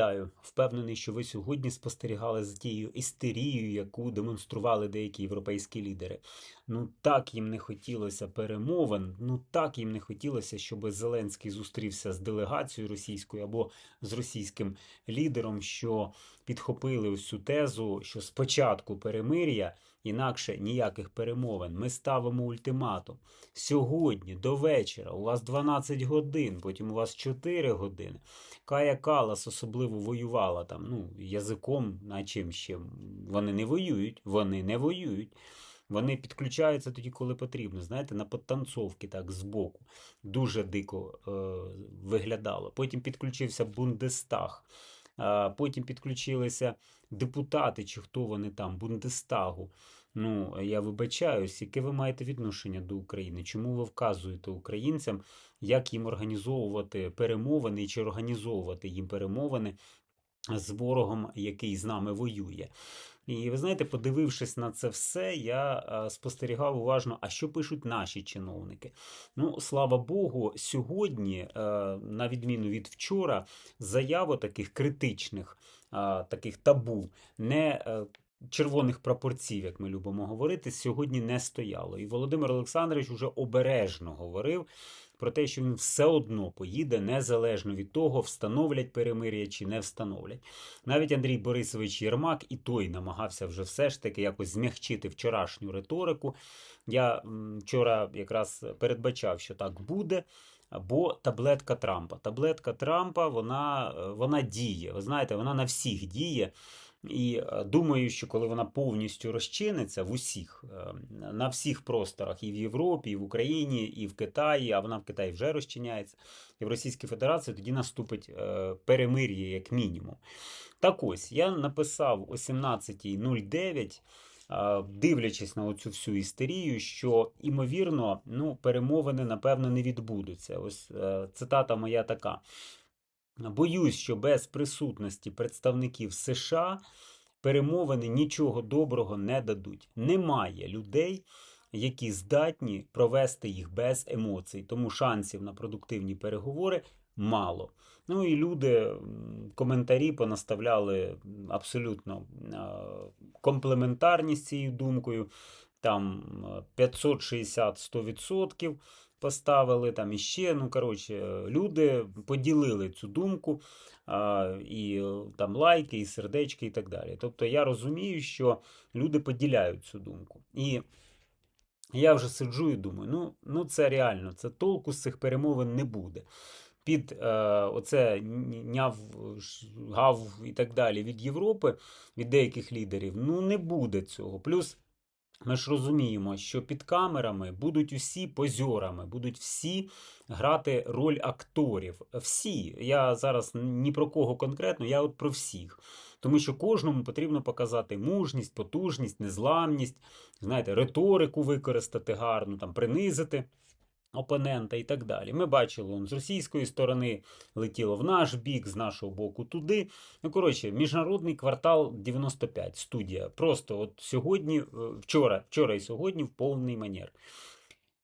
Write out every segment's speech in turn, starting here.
Вітаю! Впевнений, що ви сьогодні спостерігали за тією істерією, яку демонстрували деякі європейські лідери. Ну так їм не хотілося перемовин, ну так їм не хотілося, щоб Зеленський зустрівся з делегацією російською або з російським лідером, що підхопили ось цю тезу, що спочатку перемир'я, інакше ніяких перемовин. Ми ставимо ультиматум. Сьогодні до вечора у вас 12 годин, потім у вас 4 години. Кая Калас особливо воювала там, ну, язиком, на чим ще. Вони не воюють, вони не воюють. Вони підключаються тоді, коли потрібно. Знаєте, на подтанцовки так збоку. Дуже дико е, виглядало. Потім підключився Бундестаг. Е, потім підключилися депутати, чи хто вони там, Бундестагу. Ну, я вибачаюсь, яке ви маєте відношення до України? Чому ви вказуєте українцям, як їм організовувати перемовини, чи організовувати їм перемовини з ворогом, який з нами воює? І ви знаєте, подивившись на це все, я е, спостерігав уважно, а що пишуть наші чиновники. Ну, слава Богу, сьогодні, е, на відміну від вчора, заява таких критичних, е, таких табу не. Червоних прапорців, як ми любимо говорити, сьогодні не стояло. І Володимир Олександрович уже обережно говорив про те, що він все одно поїде, незалежно від того, встановлять перемир'я чи не встановлять. Навіть Андрій Борисович Єрмак і той намагався вже все ж таки якось змягчити вчорашню риторику. Я вчора якраз передбачав, що так буде. Бо таблетка Трампа. Таблетка Трампа вона, е, вона діє. Ви знаєте, вона на всіх діє. І е, думаю, що коли вона повністю розчиниться в усіх, е, на всіх просторах, і в Європі, і в Україні, і в Китаї, а вона в Китаї вже розчиняється, і в Російській Федерації, тоді наступить е, перемир'я як мінімум. Так ось, я написав о 17.09, е, дивлячись на оцю всю істерію, що, імовірно, ну, перемовини, напевно, не відбудуться. Ось цитата моя така. Боюсь, що без присутності представників США перемовини нічого доброго не дадуть. Немає людей, які здатні провести їх без емоцій, тому шансів на продуктивні переговори мало. Ну і люди коментарі понаставляли абсолютно комплементарні з цією думкою. Там е, 560-100% поставили там іще. Ну, коротше, люди поділили цю думку, і е, там лайки, і сердечки, і так далі. Тобто я розумію, що люди поділяють цю думку. І я вже сиджу і думаю, ну, ну це реально, це толку з цих перемовин не буде. Під е, оце няв, гав і так далі від Європи, від деяких лідерів, ну не буде цього. Плюс ми ж розуміємо, що під камерами будуть усі позьорами, будуть всі грати роль акторів. Всі. Я зараз ні про кого конкретно, я от про всіх. Тому що кожному потрібно показати мужність, потужність, незламність, знаєте, риторику використати гарну, там, принизити опонента і так далі. Ми бачили, он з російської сторони летіло в наш бік, з нашого боку туди. Ну, коротше, міжнародний квартал 95, студія. Просто от сьогодні, е, вчора, вчора і сьогодні в повний манер.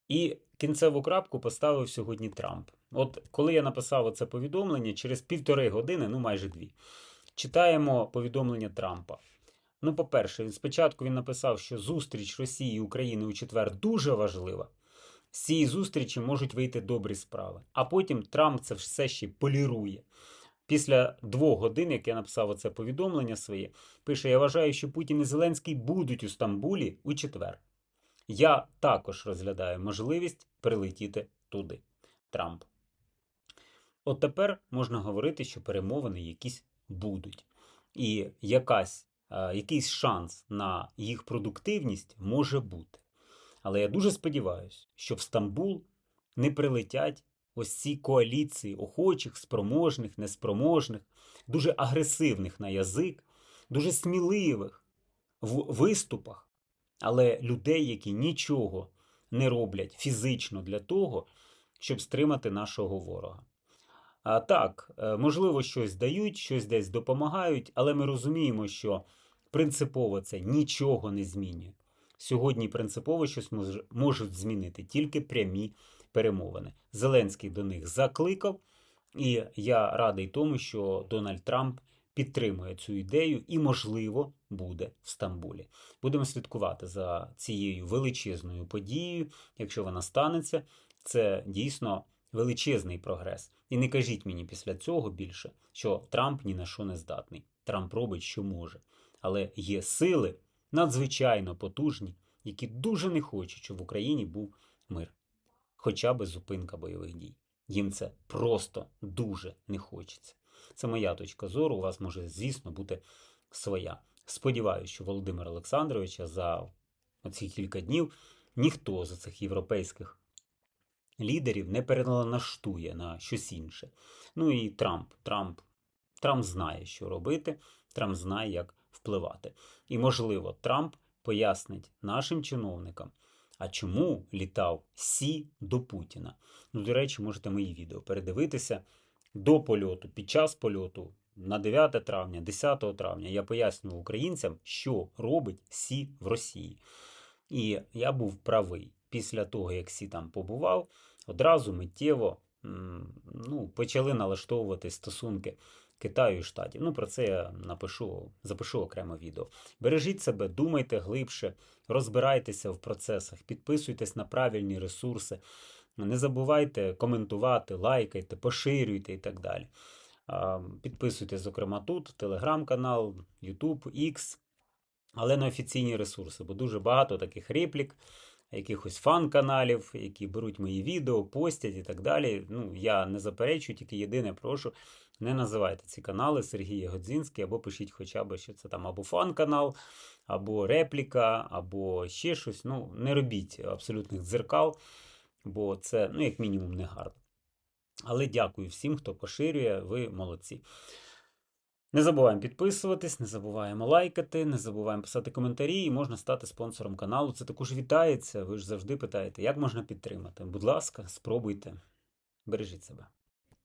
І кінцеву крапку поставив сьогодні Трамп. От коли я написав це повідомлення, через півтори години, ну майже дві, читаємо повідомлення Трампа. Ну, по-перше, він спочатку він написав, що зустріч Росії і України у четвер дуже важлива. З цієї зустрічі можуть вийти добрі справи. А потім Трамп це все ще полірує. Після двох годин, як я написав оце повідомлення своє, пише: Я вважаю, що Путін і Зеленський будуть у Стамбулі у четвер. Я також розглядаю можливість прилетіти туди. Трамп. От тепер можна говорити, що перемовини якісь будуть. І якась, е, якийсь шанс на їх продуктивність може бути. Але я дуже сподіваюся, що в Стамбул не прилетять ось ці коаліції охочих, спроможних, неспроможних, дуже агресивних на язик, дуже сміливих в виступах, але людей, які нічого не роблять фізично для того, щоб стримати нашого ворога. А так, е, можливо, щось дають, щось десь допомагають, але ми розуміємо, що принципово це нічого не змінює. Сьогодні принципово щось мож- можуть змінити тільки прямі перемовини. Зеленський до них закликав, І я радий тому, що Дональд Трамп підтримує цю ідею і, можливо, буде в Стамбулі. Будемо слідкувати за цією величезною подією. Якщо вона станеться, це дійсно величезний прогрес. І не кажіть мені після цього більше, що Трамп ні на що не здатний. Трамп робить, що може. Але є сили надзвичайно потужні, які дуже не хочуть, щоб в Україні був мир, хоча б зупинка бойових дій. Їм це просто дуже не хочеться. Це моя точка зору. У вас може, звісно, бути своя. Сподіваюся, що Володимир Олександровича за ці кілька днів ніхто з цих європейських лідерів не переналаштує на щось інше. Ну і Трамп. Трамп, Трамп знає, що робити, Трамп знає, як впливати. І, можливо, Трамп пояснить нашим чиновникам, а чому літав Сі до Путіна. Ну, до речі, можете мої відео передивитися до польоту, під час польоту. На 9 травня, 10 травня я пояснював українцям, що робить Сі в Росії. І я був правий. Після того, як Сі там побував, одразу миттєво ну, почали налаштовувати стосунки Китаю і Штатів. Ну, про це я напишу, запишу окремо відео. Бережіть себе, думайте глибше, розбирайтеся в процесах, підписуйтесь на правильні ресурси. Не забувайте коментувати, лайкайте, поширюйте і так далі. Підписуйтесь, зокрема, тут, телеграм-канал, YouTube, X, але на офіційні ресурси, бо дуже багато таких реплік, якихось фан-каналів, які беруть мої відео, постять і так далі. Ну, я не заперечую, тільки єдине прошу, не називайте ці канали Сергій Ягодзінський, або пишіть хоча б, що це там або фан-канал, або репліка, або ще щось. Ну, не робіть абсолютних дзеркал, бо це, ну, як мінімум, не гарно. Але дякую всім, хто поширює, ви молодці. Не забуваємо підписуватись, не забуваємо лайкати, не забуваємо писати коментарі і можна стати спонсором каналу. Це також вітається. Ви ж завжди питаєте, як можна підтримати. Будь ласка, спробуйте. Бережіть себе.